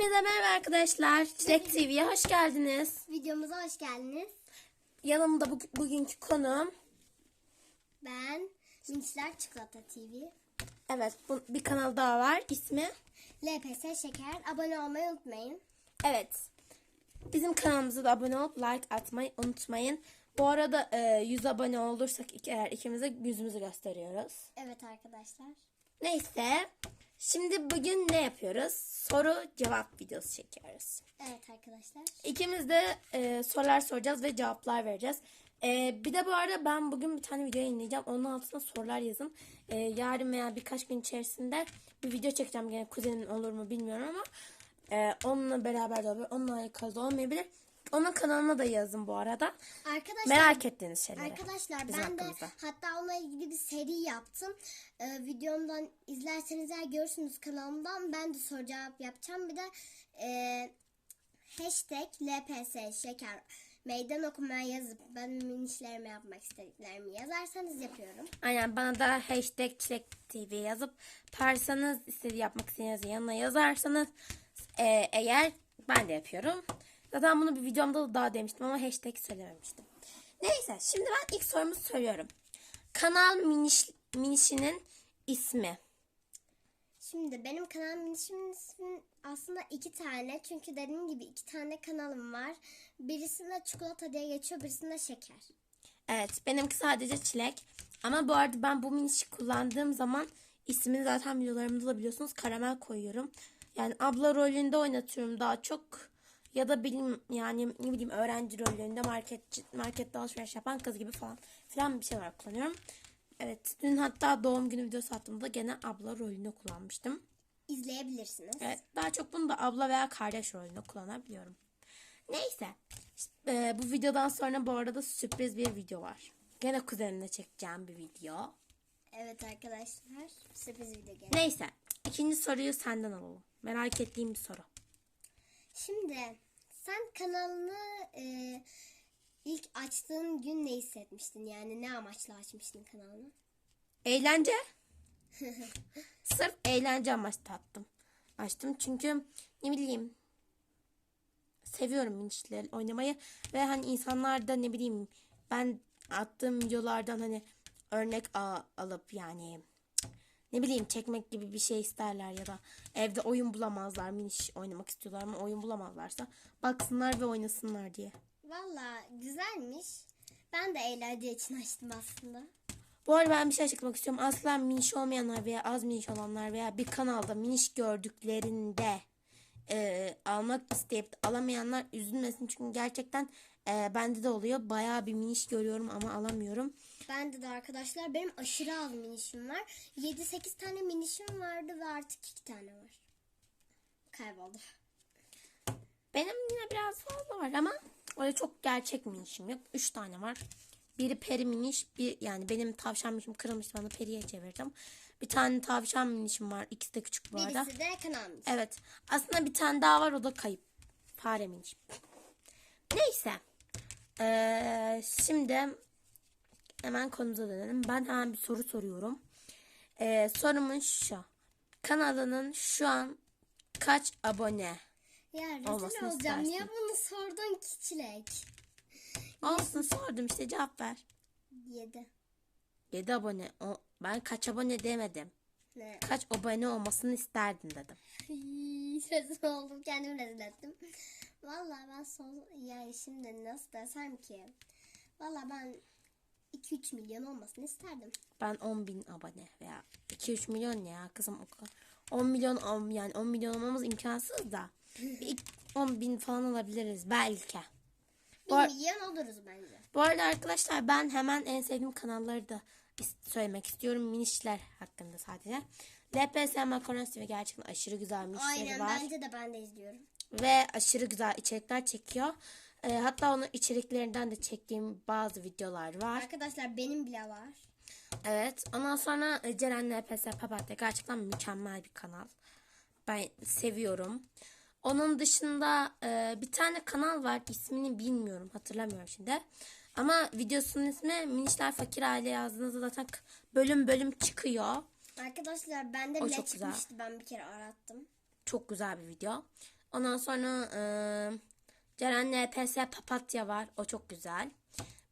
Hepinize merhaba arkadaşlar. Çilek TV'ye hoş geldiniz. Videomuza hoş geldiniz. Yanımda bu, bugünkü konuğum. Ben Minçler Çikolata TV. Evet bu, bir kanal daha var. İsmi. LPS Şeker. Abone olmayı unutmayın. Evet. Bizim kanalımıza da abone olup like atmayı unutmayın. Bu arada e, 100 abone olursak iki, eğer ikimiz de yüzümüzü gösteriyoruz. Evet arkadaşlar. Neyse. Şimdi bugün ne yapıyoruz? Soru cevap videosu çekiyoruz. Evet arkadaşlar. İkimiz de e, sorular soracağız ve cevaplar vereceğiz. E, bir de bu arada ben bugün bir tane video yayınlayacağım. Onun altına sorular yazın. E, yarın veya birkaç gün içerisinde bir video çekeceğim. Gene kuzenin olur mu bilmiyorum ama e, onunla beraber de olabilir. Onunla alakalı da olmayabilir. Onun kanalına da yazın bu arada. Arkadaşlar Merak ettiğiniz şeyleri. Arkadaşlar ben de hakkımızda. hatta onunla ilgili bir seri yaptım. Ee, videomdan izlerseniz eğer görürsünüz kanalımdan ben de soru cevap yapacağım. Bir de e, hashtag LPS Şeker meydan okumaya yazıp ben minişlerime yapmak istediklerimi yazarsanız yapıyorum. Aynen bana da hashtag çilek TV yazıp parsanız istediği yapmak istediğiniz yanına yazarsanız e, eğer ben de yapıyorum. Zaten bunu bir videomda da daha demiştim ama hashtag söylememiştim. Neyse şimdi ben ilk sorumu soruyorum. Kanal miniş, minişinin ismi. Şimdi benim kanal minişimin ismi aslında iki tane. Çünkü dediğim gibi iki tane kanalım var. Birisinde çikolata diye geçiyor, birisinde şeker. Evet benimki sadece çilek. Ama bu arada ben bu minişi kullandığım zaman ismini zaten videolarımda da biliyorsunuz karamel koyuyorum. Yani abla rolünde oynatıyorum daha çok. Ya da bilim yani ne bileyim öğrenci rollerinde market markette alışveriş yapan kız gibi falan filan bir şey var kullanıyorum. Evet dün hatta doğum günü videosu attığımda gene abla rolünde kullanmıştım. İzleyebilirsiniz. Evet, daha çok bunu da abla veya kardeş rolünde kullanabiliyorum. Neyse. işte, e, bu videodan sonra bu arada sürpriz bir video var. Gene kuzenimle çekeceğim bir video. Evet arkadaşlar sürpriz video geliyor. Neyse. ikinci soruyu senden alalım. Merak ettiğim bir soru. Şimdi sen kanalını e, ilk açtığın gün ne hissetmiştin? Yani ne amaçla açmıştın kanalını? Eğlence. Sırf eğlence amaçlı attım. Açtım çünkü ne bileyim seviyorum minişlerle oynamayı ve hani insanlar da ne bileyim ben attığım videolardan hani örnek alıp yani ne bileyim çekmek gibi bir şey isterler ya da evde oyun bulamazlar miniş oynamak istiyorlar ama oyun bulamazlarsa baksınlar ve oynasınlar diye. Valla güzelmiş. Ben de eğlence için açtım aslında. Bu arada ben bir şey açıklamak istiyorum. Asla miniş olmayanlar veya az miniş olanlar veya bir kanalda miniş gördüklerinde e, almak isteyip alamayanlar üzülmesin. Çünkü gerçekten e, bende de oluyor. Bayağı bir miniş görüyorum ama alamıyorum. Bende de arkadaşlar benim aşırı az minişim var. 7-8 tane minişim vardı ve artık 2 tane var. Kayboldu. Benim yine biraz fazla var ama öyle çok gerçek minişim yok. 3 tane var. Biri peri miniş, bir yani benim tavşan minişim kırılmıştı bana periye çevirdim. Bir tane tavşan minişim var. İkisi de küçük bu arada. Birisi de kanal miniş. Evet. Aslında bir tane daha var o da kayıp. Fare minik. Neyse. Ee, şimdi hemen konumuza dönelim. Ben hemen bir soru soruyorum. Ee, sorumun şu. Kanalının şu an kaç abone? Ya Olmasını rezil olacağım. Niye istersin. bunu sordun ki çilek? Olsun sordum işte cevap ver. 7. 7 abone. O, ben kaç abone demedim. Ne? Kaç abone olmasını isterdin dedim. rezil oldum. Kendimi rezil ettim. Valla ben son yani şimdi nasıl desem ki. Valla ben 2-3 milyon olmasını isterdim. Ben 10 bin abone veya 2-3 milyon ne ya kızım o kadar. 10 milyon on- yani 10 milyon olmamız imkansız da. Bir ik- 10 bin falan alabiliriz belki. 1 Bu ar- milyon oluruz bence. Bu arada arkadaşlar ben hemen en sevdiğim kanalları da söylemek istiyorum. Minişler hakkında sadece. LPS Makaron TV gerçekten aşırı güzel minişleri Aynen var. bence de ben de izliyorum. Ve aşırı güzel içerikler çekiyor. Ee, hatta onun içeriklerinden de çektiğim bazı videolar var. Arkadaşlar benim bile var. Evet. Ondan sonra e, Ceren LPS Papatya gerçekten mükemmel bir kanal. Ben seviyorum. Onun dışında e, bir tane kanal var. İsmini bilmiyorum. Hatırlamıyorum şimdi. Ama videosunun ismi Minişler Fakir Aile yazdığınızda zaten bölüm bölüm çıkıyor. Arkadaşlar bende O bile çok güzel. çıkmıştı. Ben bir kere arattım. Çok güzel bir video. Ondan sonra e, Ceren NPS Papatya var. O çok güzel.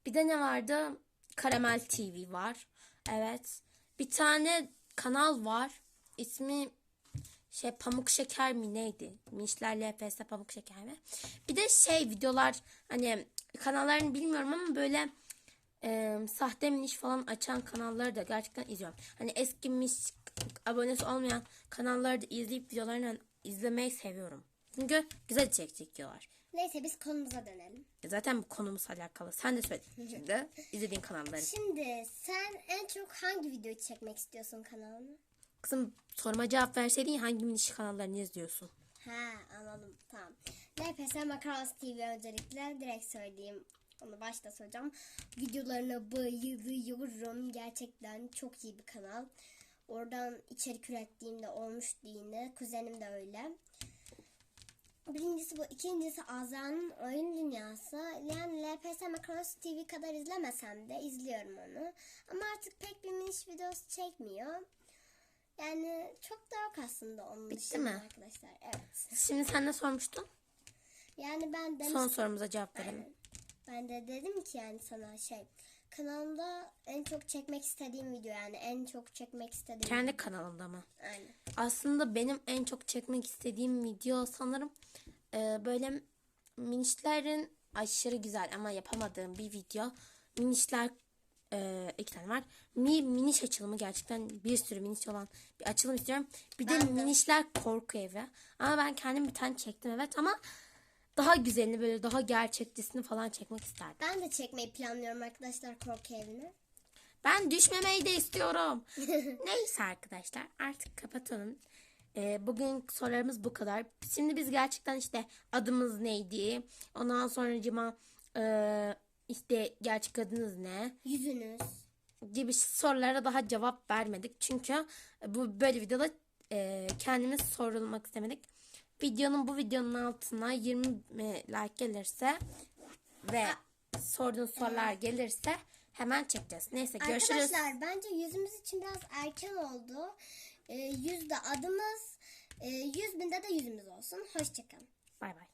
Bir de ne vardı? Karamel TV var. Evet. Bir tane kanal var. İsmi şey Pamuk Şeker mi neydi? Minişler LPS Pamuk Şeker mi? Bir de şey videolar hani kanallarını bilmiyorum ama böyle e, sahte miniş falan açan kanalları da gerçekten izliyorum. Hani eski miniş abonesi olmayan kanalları da izleyip videolarını izlemeyi seviyorum. Çünkü güzel içerik çekiyorlar. Neyse biz konumuza dönelim. Zaten bu konumuz alakalı. Sen de söyle şimdi izlediğin kanalları. Şimdi sen en çok hangi videoyu çekmek istiyorsun kanalına? Kızım soruma cevap verseydin hangi miniş kanallarını izliyorsun? Ha anladım tamam. LPS Makaros TV öncelikle direkt söyleyeyim. Onu başta söyleyeceğim. Videolarına bayılıyorum. Gerçekten çok iyi bir kanal. Oradan içerik ürettiğimde olmuştu yine. Kuzenim de öyle. Birincisi bu. ikincisi Azra'nın oyun dünyası. Yani LPS Makaros TV kadar izlemesem de izliyorum onu. Ama artık pek bir miniş videosu çekmiyor. Yani çok da yok aslında onun Bitti dışında mi? arkadaşlar. Evet. Şimdi sen ne sormuştun? Yani ben demiş, Son sorumuza cevap verelim. ben de dedim ki yani sana şey kanalımda en çok çekmek istediğim video yani en çok çekmek istediğim Kendi kanalında mı? Aynen. Aslında benim en çok çekmek istediğim video sanırım e, böyle minişlerin aşırı güzel ama yapamadığım bir video. Minişler e, iki tane var. Mi miniş açılımı gerçekten bir sürü miniş olan bir açılım istiyorum. Bir de Ben de. minişler korku evi. Ama ben kendim bir tane çektim evet ama daha güzelini böyle daha gerçekçisini falan çekmek isterdim. Ben de çekmeyi planlıyorum arkadaşlar korku evini. Ben düşmemeyi de istiyorum. Neyse arkadaşlar artık kapatalım. Ee, bugün sorularımız bu kadar. Şimdi biz gerçekten işte adımız neydi? Ondan sonra cima işte gerçek adınız ne? Yüzünüz. gibi sorulara daha cevap vermedik. Çünkü bu böyle videoda e, kendimiz sorulmak istemedik. Videonun bu videonun altına 20 like gelirse ve sorduğunuz sorular gelirse hemen çekeceğiz. Neyse görüşürüz. Arkadaşlar bence yüzümüz için biraz erken oldu. Ee, yüzde adımız, e, yüz binde de yüzümüz olsun. Hoşçakalın. Bay bay.